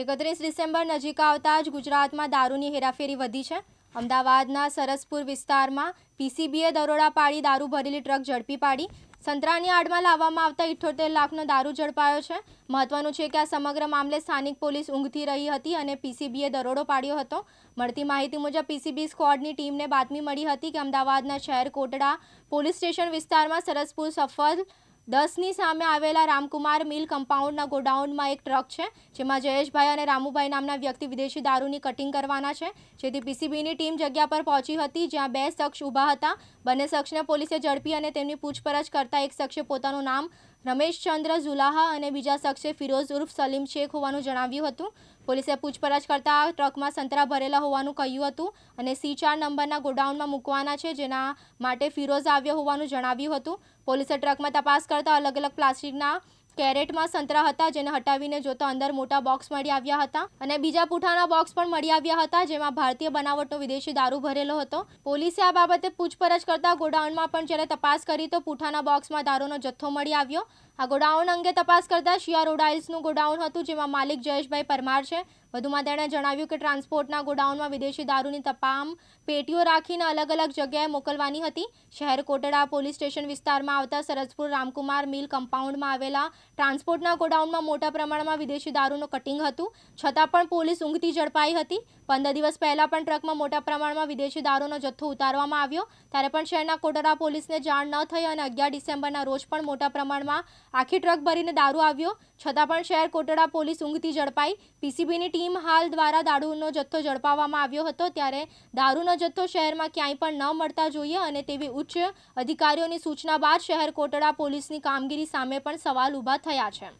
એકત્રીસ ડિસેમ્બર નજીક આવતા જ ગુજરાતમાં દારૂની હેરાફેરી વધી છે. અમદાવાદના સરસપુર વિસ્તારમાં પીસીબીએ દરોડા પાડી દારૂ ભરેલી ટ્રક ઝડપી પાડી. સંતરાની આડમાં લાવવામાં આવતા ઇઠ્ઠોતેર લાખનો દારૂ ઝડપાયો છે. મહત્વનું છે કે આ સમગ્ર મામલે સ્થાનિક પોલીસ ઊંઘતી રહી હતી અને પીસીબીએ દરોડો પાડ્યો હતો. મળતી માહિતી મુજબ પીસીબી સ્ક્વોડની ટીમને બાતમી મળી હતી કે અમદાવાદના શહેર કોટડા પોલીસ સ્ટેશન વિસ્તારમાં સરસપુર સફળ દસની સામે આવેલા રામકુમાર મિલ કમ્પાઉન્ડના ગોડાઉનમાં એક ટ્રક છે, જેમાં જયેશભાઈ અને રામુભાઈ નામના વ્યક્તિ વિદેશી દારૂની કટિંગ કરવાના છે. જેથી પીસીબીની ટીમ જગ્યા પર પહોંચી હતી, જ્યાં બે શખ્સ ઊભા હતા. બંને શખ્સને પોલીસે ઝડપી અને તેમની પૂછપરછ કરતા એક શખ્સે પોતાનું નામ રમેશચંદ્ર ઝુલાહા અને બીજા શખ્સે ફિરોઝ ઉર્ફ સલીમ શેખ હોવાનું જણાવ્યું હતું. પોલીસે પૂછપરછ કરતા ટ્રકમાં સંતરા ભરેલા હોવાનું કહ્યું હતું અને સી ચાર નંબરના ગોડાઉનમાં મૂકવાના છે, જેના માટે ફિરોઝ આવ્યો હોવાનું જણાવ્યું હતું. પોલીસે ટ્રકમાં તપાસ કરતા અલગ અલગ પ્લાસ્ટિકના કેરેટમાં સંતરા હતા, જેને હટાવીને જોતા અંદર મોટા બોક્સ મળી આવ્યા હતા અને બીજા પૂઠાના બોક્સ પણ મળી આવ્યા હતા, જેમાં ભારતીય બનાવટનો વિદેશી દારૂ ભરેલો હતો. પોલીસે આ બાબતે પૂછપરછ કરતા ગોડાઉનમાં પણ જ્યારે તપાસ કરી, તો પૂઠાના બોક્સમાં દારૂનો જથ્થો મળી આવ્યો. આ ગોડાઉન અંગે તપાસ કરતા શિયા રોડાઇલ્સનું ગોડાઉન હતું, જેમાં માલિક જયેશભાઈ પરમાર છે. વધુમાં તેણે જણાવ્યું કે ટ્રાન્સપોર્ટના ગોડાઉનમાં વિદેશી દારૂની તમામ પેટીઓ રાખીને અલગ અલગ જગ્યાએ મોકલવાની હતી. શહેર કોટડા પોલીસ સ્ટેશન વિસ્તારમાં આવતા સરસપુર રામકુમાર મિલ કમ્પાઉન્ડમાં આવેલા ટ્રાન્સપોર્ટના ગોડાઉનમાં મોટા પ્રમાણમાં વિદેશી દારૂનું કટિંગ હતું. છતાં પણ પોલીસ ઊંઘતી ઝડપાઈ હતી. પંદર દિવસ પહેલાં પણ ટ્રકમાં મોટા પ્રમાણમાં વિદેશી દારૂનો જથ્થો ઉતારવામાં આવ્યો. ત્યારે પણ શહેરના કોટડા પોલીસને જાણ ન થઈ અને અગિયાર ડિસેમ્બરના રોજ પણ મોટા પ્રમાણમાં આખી ટ્રક ભરીને દારૂ આવ્યો. છતાં પણ શહેર કોટડા પોલીસ ઊંઘતી ઝડપાઈ. પીસીબીની ટીમ હાલ દ્વારા દારૂનો જથ્થો ઝડપાવવામાં આવ્યો હતો ત્યારે દારૂનો જથ્થો શહેરમાં ક્યાંય પણ ન મળતા જોઈએ અને તેવી ઉચ્ચ અધિકારીઓની સૂચના બાદ શહેર કોટડા પોલીસની કામગીરી સામે પણ સવાલ ઊભા થયા છે.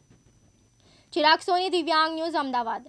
ચિરાગ સોની, દિવ્યાંગ ન્યૂઝ, અમદાવાદ.